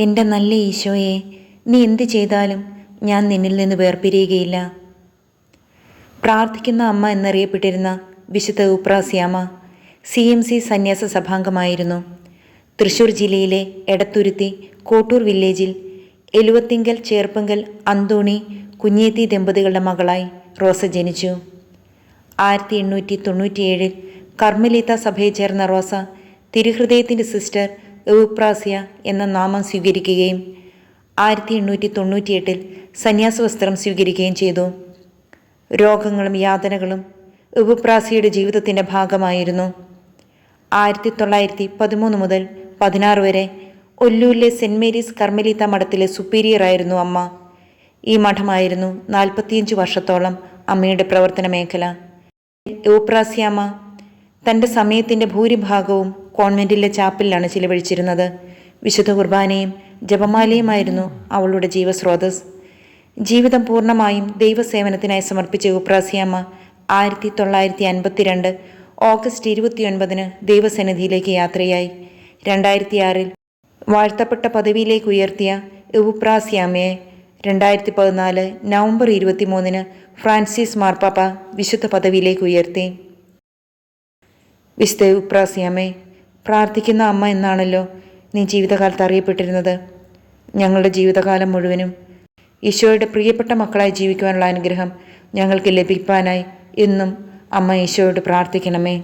എന്റെ നല്ല ഈശോയെ നീ എന്ത് ചെയ്താലും ഞാൻ നിന്നിൽ നിന്ന് വേർപിരിയുകയില്ല. പ്രാർത്ഥിക്കുന്ന അമ്മ എന്നറിയപ്പെട്ടിരുന്ന വിശുദ്ധ ഉപ്രാസ്യാമ സി എം സി സന്യാസ സഭാംഗമായിരുന്നു. തൃശൂർ ജില്ലയിലെ എടത്തുരുത്തി കോട്ടൂർ വില്ലേജിൽ എലുവത്തിങ്കൽ ചേർപ്പങ്കൽ അന്തോണി കുഞ്ഞേത്തി ദമ്പതികളുടെ മകളായി റോസ ജനിച്ചു. ആയിരത്തി എണ്ണൂറ്റി തൊണ്ണൂറ്റിയേഴിൽ കർമ്മലീത്ത സഭയിൽ ചേർന്ന റോസ തിരുഹൃദയത്തിന്റെ സിസ്റ്റർ എവുപ്രാസ്യ എന്ന നാമം സ്വീകരിക്കുകയും ആയിരത്തി എണ്ണൂറ്റി തൊണ്ണൂറ്റിയെട്ടിൽ സന്യാസ വസ്ത്രം സ്വീകരിക്കുകയും ചെയ്തു. രോഗങ്ങളും യാതനകളും ഉപപ്രാസിയുടെ ജീവിതത്തിന്റെ ഭാഗമായിരുന്നു. ആയിരത്തി തൊള്ളായിരത്തി പതിമൂന്ന് മുതൽ പതിനാറ് വരെ ഒല്ലൂരിലെ സെന്റ് മേരീസ് കർമ്മലീത്ത മഠത്തിലെ സുപ്പീരിയറായിരുന്നു അമ്മ. ഈ മഠമായിരുന്നു നാൽപ്പത്തിയഞ്ച് വർഷത്തോളം അമ്മയുടെ പ്രവർത്തന മേഖല എവുപ്രാസിയമ്മ തന്റെ സമയത്തിന്റെ ഭൂരിഭാഗവും കോൺവെന്റിലെ ചാപ്പലിലാണ് ചിലവഴിച്ചിരുന്നത്. വിശുദ്ധ കുർബാനയും ജപമാലയുമായിരുന്നു അവളുടെ ജീവസ്രോതസ്. ജീവിതം പൂർണമായും ദൈവസേവനത്തിനായി സമർപ്പിച്ച ഉപ്രാസിയമ്മ ആയിരത്തി തൊള്ളായിരത്തി അൻപത്തിരണ്ട് ഓഗസ്റ്റ് ഇരുപത്തിയൊൻപതിന് ദൈവസന്നിധിയിലേക്ക് യാത്രയായി. രണ്ടായിരത്തി ആറിൽ വാഴ്ത്തപ്പെട്ട പദവിയിലേക്ക് ഉയർത്തിയ ഉപ്രാസിയാമ്മയെ രണ്ടായിരത്തി പതിനാല് നവംബർ ഇരുപത്തിമൂന്നിന് ഫ്രാൻസിസ് മാർപ്പാപ്പ വിശുദ്ധ പദവിയിലേക്ക് ഉയർത്തി. വിശുദ്ധ ഉപ്രാസിയാമ്മേ പ്രാർത്ഥിക്കുന്ന അമ്മ എന്നാണല്ലോ നീ ജീവിതകാലത്ത് അറിയപ്പെട്ടിരുന്നത്. ഞങ്ങളുടെ ജീവിതകാലം മുഴുവനും ഈശോയുടെ പ്രിയപ്പെട്ട മക്കളായി ജീവിക്കുവാനുള്ള അനുഗ്രഹം ഞങ്ങൾക്ക് ലഭിക്കാനായി എന്നും അമ്മ ഈശോയോട് പ്രാർത്ഥിക്കണമേ.